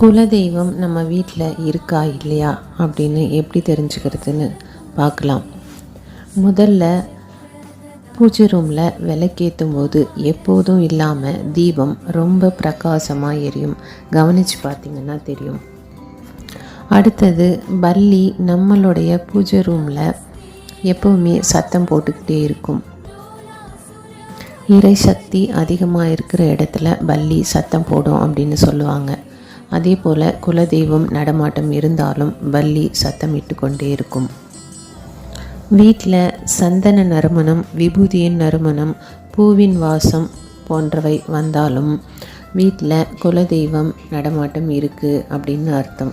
குலதெய்வம் நம்ம வீட்டில் இருக்கா இல்லையா அப்படின்னு எப்படி தெரிஞ்சுக்கிறதுன்னு பார்க்கலாம். முதல்ல பூஜை ரூமில் விளக்கேற்றும் போது எப்போதும் இல்லாமல் தீபம் ரொம்ப பிரகாசமாக எரியும். கவனித்து பார்த்தீங்கன்னா தெரியும். அடுத்தது பல்லி நம்மளுடைய பூஜை ரூமில் எப்போவுமே சத்தம் போட்டுக்கிட்டே இருக்கும். இறை சக்தி அதிகமாக இருக்கிற இடத்துல பல்லி சத்தம் போடும் அப்படின்னு சொல்லுவாங்க. அதே போல் குலதெய்வம் நடமாட்டம் இருந்தாலும் வள்ளி சத்தமிட்டு கொண்டே இருக்கும். வீட்டில் சந்தன நறுமணம் விபூதியின் நறுமணம் பூவின் வாசம் போன்றவை வந்தாலும் வீட்டில் குலதெய்வம் நடமாட்டம் இருக்குது அப்படின்னு அர்த்தம்.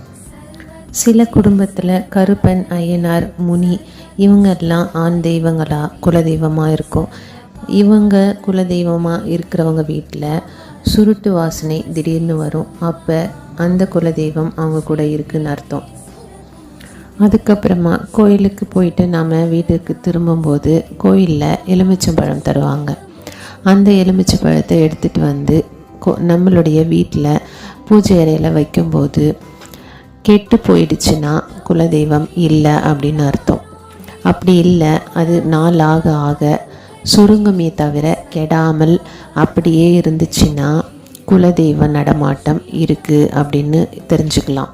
சில குடும்பத்தில் கருப்பன் ஐயனார் முனி இவங்கெல்லாம் ஆண் தெய்வங்களாக குலதெய்வமாக இருக்கும். இவங்க குலதெய்வமாக இருக்கிறவங்க வீட்டில் சுருட்டு வாசனை திடீர்னு வரும். அப்போ அந்த குலதெய்வம் அவங்க கூட இருக்குன்னு அர்த்தம். அதுக்கப்புறமா கோயிலுக்கு போயிட்டு நாம் வீட்டுக்கு திரும்பும்போது கோயிலில் எலுமிச்சம்பழம் தருவாங்க. அந்த எலுமிச்சம்பழத்தை எடுத்துகிட்டு வந்து கோ நம்மளுடைய வீட்டில் பூஜை அறையில் வைக்கும்போது கெட்டு போயிடுச்சுன்னா குலதெய்வம் இல்லை அப்படின்னு அர்த்தம். அப்படி இல்லை அது நாள் ஆக ஆக சுருங்குமே தவிர கெடாமல் அப்படியே இருந்துச்சுன்னா குலதெய்வ நடமாட்டம் இருக்குது அப்படின்னு தெரிஞ்சுக்கலாம்.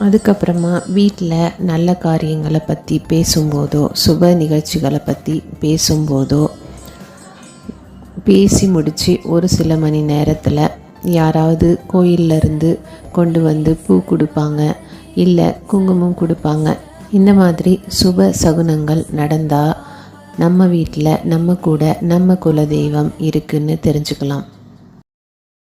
அதுக்கப்புறமா வீட்டில் நல்ல காரியங்களை பற்றி பேசும்போதோ சுப நிகழ்ச்சிகளை பற்றி பேசும்போதோ பேசி முடித்து ஒரு சில மணி நேரத்தில் யாராவது கோயிலிருந்து இருந்து கொண்டு வந்து பூ கொடுப்பாங்க இல்லை குங்குமம் கொடுப்பாங்க இந்த மாதிரி சுப சகுனங்கள் நடந்தால் நம்ம வீட்டில் நம்ம கூட நம்ம குலதெய்வம் இருக்குன்னு தெரிஞ்சுக்கலாம்.